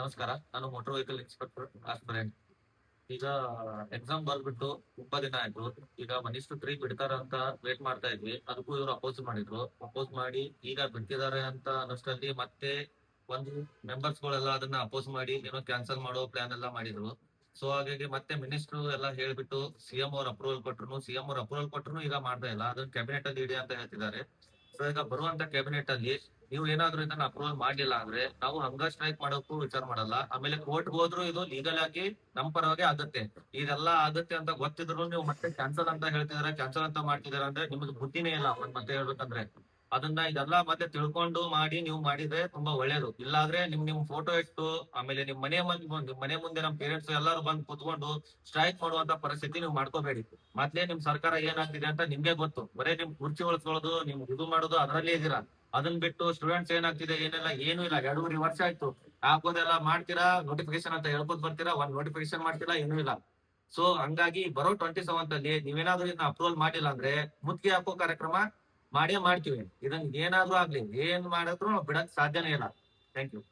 ನಮಸ್ಕಾರ, ನಾನು motor vehicle inspector aspirant ಈಗ ಎಕ್ಸಾಮ್ ಬರ್ಬಿಟ್ಟು ತುಂಬಾ ದಿನ ಆಯ್ತು. ಈಗ ಒನ್ ತ್ರೀ ಬಿಡ್ತಾರ ಅಂತ ವೇಟ್ ಮಾಡ್ತಾ ಇದ್ವಿ. ಅದಕ್ಕೂ ಇವರು ಅಪೋಸ್ ಮಾಡಿದ್ರು. ಅಪೋಸ್ ಮಾಡಿ ಈಗ ಬಿಡ್ತಿದ್ದಾರೆ ಅಂತ ಅನ್ನೋಷ್ಟರಲ್ಲಿ ಮತ್ತೆ ಒಂದು ಮೆಂಬರ್ಸ್ ಗಳೆಲ್ಲ ಅದನ್ನ ಅಪೋಸ್ ಮಾಡಿ, ಏನೋ ಕ್ಯಾನ್ಸಲ್ ಮಾಡೋ ಪ್ಲಾನ್ ಎಲ್ಲ ಮಾಡಿದ್ರು. ಸೊ ಹಾಗಾಗಿ ಮತ್ತೆ ಮಿನಿಸ್ಟರ್ ಎಲ್ಲ ಹೇಳ್ಬಿಟ್ಟು ಸಿಎಂ ಅವ್ರ ಅಪ್ರೂವಲ್ ಕೊಟ್ರು ಸಿಎಂ ಅವ್ರ ಅಪ್ರೂವಲ್ ಕೊಟ್ರು ಈಗ ಮಾಡ್ತಾ ಇಲ್ಲ. ಅದನ್ನ ಕ್ಯಾಬಿನೆಟ್ ಅಲ್ಲಿ ಇಡಿ ಅಂತ ಹೇಳ್ತಿದ್ದಾರೆ. ಸೊ ಬರುವಂತ ಕ್ಯಾಬಿನೆಟ್ ಅಲ್ಲಿ ನೀವು ಏನಾದ್ರೂ ಇದನ್ನ ಅಪ್ರೂವಲ್ ಮಾಡ್ಲಿಲ್ಲ ಅಂದ್ರೆ ನಾವು ಹಂಗ ಸ್ಟ್ರೈಕ್ ಮಾಡೋಕ್ಕೂ ವಿಚಾರ ಮಾಡಲ್ಲ. ಆಮೇಲೆ ಕೋರ್ಟ್ ಹೋದ್ರು ಇದು ಲೀಗಲ್ ಆಗಿ ನಮ್ ಪರವಾಗಿ ಆಗುತ್ತೆ. ಇದೆಲ್ಲ ಆಗುತ್ತೆ ಅಂತ ಗೊತ್ತಿದ್ರು ನೀವು ಮತ್ತೆ ಕ್ಯಾನ್ಸಲ್ ಅಂತ ಹೇಳ್ತಿದಾರೆ ಕ್ಯಾನ್ಸಲ್ ಅಂತ ಮಾಡ್ತಿದಾರೆ ಅಂದ್ರೆ ನಿಮ್ಗೆ ಬುದ್ಧಿನೇ ಇಲ್ಲ ಮತ್ತೆ ಹೇಳ್ಬೇಕಂದ್ರೆ. ಅದನ್ನ ಇದೆಲ್ಲ ಮತ್ತೆ ತಿಳ್ಕೊಂಡು ಮಾಡಿ ನೀವು ಮಾಡಿದ್ರೆ ತುಂಬಾ ಒಳ್ಳೇದು. ಇಲ್ಲಾದ್ರೆ ನಿಮ್ ನಿಮ್ ಫೋಟೋ ಇಟ್ಟು, ಆಮೇಲೆ ನಿಮ್ ಮನೆ ಮುಂದೆ ಮನೆ ಮುಂದೆ ನಮ್ ಪೇರೆಂಟ್ಸ್ ಎಲ್ಲರೂ ಬಂದು ಕುತ್ಕೊಂಡು ಸ್ಟ್ರೈಕ್ ಮಾಡುವಂತ ಪರಿಸ್ಥಿತಿ ನೀವು ಮಾಡ್ಕೋಬೇಡಿ. ಮತ್ತೆ ನಿಮ್ ಸರ್ಕಾರ ಏನಾಗ್ತಿದೆ ಅಂತ ನಿಮ್ಗೆ ಗೊತ್ತು. ಬರೇ ನಿಮ್ ಕುರ್ಚಿ ಉಳಿಸ್ಕೊಳ್ಳೋದು ನಿಮ್ ಇದು ಮಾಡೋದು, ಅದರಲ್ಲೇ ಇದೀರಾ ಅದನ್ ಬಿಟ್ಟು ಸ್ಟೂಡೆಂಟ್ಸ್ ಏನಾಗ್ತಿದೆ, ಏನೆಲ್ಲ, ಏನು ಇಲ್ಲ. ಎರಡೂವರೆ ವರ್ಷ ಆಯ್ತು. ಹಾಕೋದೆಲ್ಲ ಮಾಡ್ತೀರಾ? ನೋಟಿಫಿಕೇಶನ್ ಅಂತ ಹೇಳ್ಕೊತ ಬರ್ತೀರಾ? ಒಂದ್ ನೋಟಿಫಿಕೇಶನ್ ಮಾಡ್ತೀರಾ? ಏನೂ ಇಲ್ಲ. ಸೊ ಹಂಗಾಗಿ ಬರೋ ಟ್ವೆಂಟಿ ಸೆವೆಂತ್ ಅಲ್ಲಿ ನೀವೇನಾದ್ರೂ ಇದನ್ನ ಅಪ್ರೂವಲ್ ಮಾಡಿಲ್ಲ ಅಂದ್ರೆ ಮುತ್ತಿಗೆ ಹಾಕೋ ಕಾರ್ಯಕ್ರಮ ಮಾಡೇ ಮಾಡ್ತೀವಿ. ಇದನ್ನ ಏನಾದ್ರೂ ಆಗ್ಲಿ ಏನ್ ಮಾಡಿದ್ರು ಬಿಡಕ್ ಸಾಧ್ಯನೇ ಇಲ್ಲ. Thank you